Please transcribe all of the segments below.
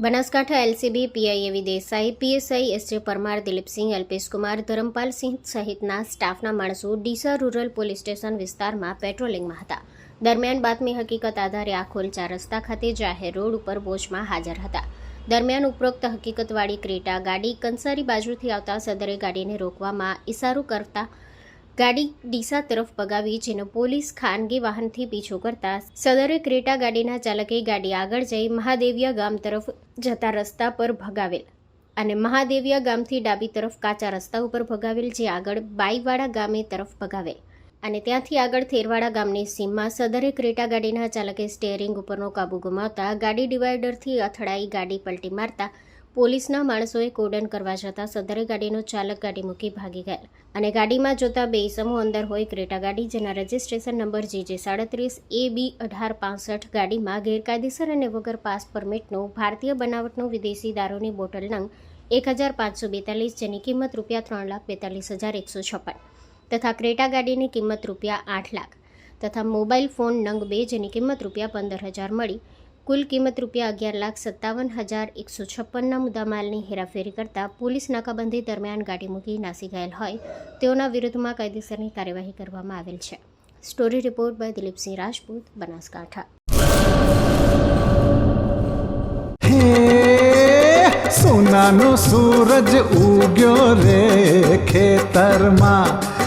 Banaskantha LCB PI A V Desai, PSI S J Parmar, Dilipsinh, Alpeshkumar, Dharampalsinh સહિતના સ્ટાફના માણસો Deesa rural police station વિસ્તારમાં પેટ્રોલિંગમાં હતા. દરમિયાન બાતમી હકીકત આધારે આખોલ ચાર રસ્તા ખાતે જાહેર રોડ ઉપર વોચમાં હાજર હતા. દરમિયાન ઉપરોક્ત હકીકતવાળી ક્રેટા ગાડી કંસારી બાજુથી આવતા સદરે ગાડીને રોકવામાં ઇશારો કરતા ગાડી ડીસા તરફ ભગાવી, જેનો પોલીસ ખાનગી વાહનથી પીછો કરતા સદરે ક્રેટા ગાડીના ચાલકે ગાડી આગળ જઈ મહાદેવિયા ગામ તરફ જતા રસ્તા પર ભગાવેલ અને મહાદેવિયા ગામથી ડાબી તરફ કાચા રસ્તા ઉપર ભગાવેલ, જે આગળ બાઈવાડા ગામે તરફ ભગાવેલ. અને ત્યાંથી આગળ થેરવાડા ગામની સીમમાં સદરે ક્રેટા ગાડીના ચાલકે સ્ટેરિંગ ઉપરનો કાબુ ગુમાવતા ગાડી ડિવાઈડરથી અથડાઈ ગાડી પલટી મારતા પોલીસના માણસોએ કોડન કરવા જતાં સદરે ગાડીનો ચાલક ગાડી મૂકી ભાગી ગયા અને ગાડીમાં જોતા બે સમૂહ અંદર હોય ક્રેટા ગાડી, જેના રજિસ્ટ્રેશન નંબર જીજે સાડત્રીસ, એ બી અઢાર પાસઠ ગાડીમાં ગેરકાયદેસર અને વગર પાસ પરમિટનો ભારતીય બનાવટનો વિદેશી દારૂની બોટલ નંગ એક હજાર પાંચસો બેતાલીસ, જેની કિંમત રૂપિયા ત્રણ લાખ બેતાલીસ હજાર એકસો છપ્પન તથા ક્રેટા ગાડીની કિંમત રૂપિયા આઠ લાખ તથા મોબાઈલ ફોન નંગ બે, જેની કિંમત રૂપિયા પંદર હજાર મળી કુલ કિંમત રૂપિયા અગિયાર લાખ સત્તાવન હજાર એકસો છપ્પનના મુદ્દામાલની હેરાફેરી કરતા પોલીસ નાકાબંધી દરમિયાન ગાડી મૂકી નાસી ગયેલ હોય તેઓના વિરુદ્ધમાં કાયદેસરની કાર્યવાહી કરવામાં આવેલ છે. Story report by Dilipsinh Rajput, Banaskantha. સોનાનો સૂરજ ઉગ્યો રે ખેતરમાં.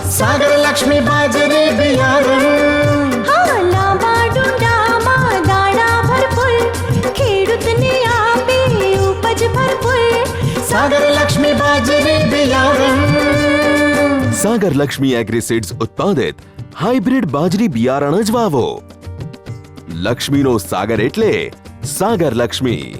સાગર લક્ષ્મી એગ્રીસીડ્સ ઉત્પાદિત હાઇબ્રિડ બાજરી બિયારણ જ વાવો લક્ષ્મીનો સાગર એટલે સાગર લક્ષ્મી